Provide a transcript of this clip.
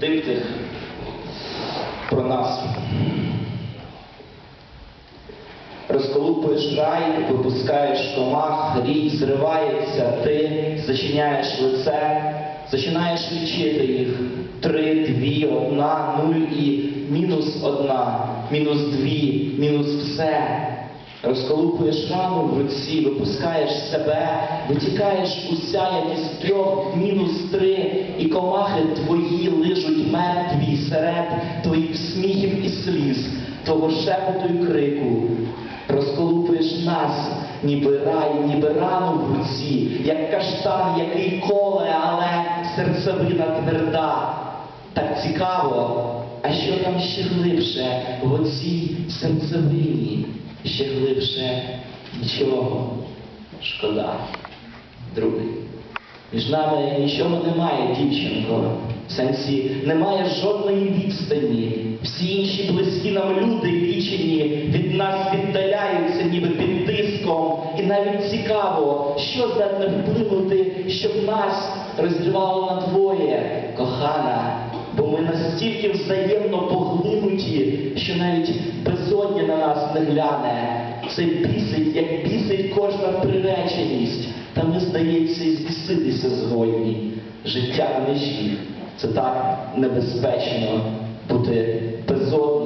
диптих про нас. Розколупуєш рай, випускаєш комах, рій зривається, ти зачиняєш лице, починаєш лічити їх. Три, дві, одна, нуль і мінус одна, мінус дві, мінус все. Розколупуєш рану в руці, випускаєш себе, витікаєш уся, як із трьох, мінус три, і комахи твої того шепоту й крику. Розколупуєш нас, ніби рай, ніби рану в руці, як каштан, який коле, але серцевина тверда. Так цікаво, а що там ще глибше в оцій серцевині? Ще глибше нічого. Шкода. Другий. Між нами нічого немає, дівчинко. В сенсі немає жодної відстані. Всі інші нам люди лічені від нас віддаляються, ніби під тиском. І навіть цікаво, що здатне вплинути, щоб нас розривало на двоє, кохана. Бо ми настільки взаємно поглинуті, що навіть безодня на нас не гляне. Це бісить, як бісить кожна приреченість. Та ми, здається, і збіситися згодні. Життя в межі. Це так небезпечно бути. Дякую.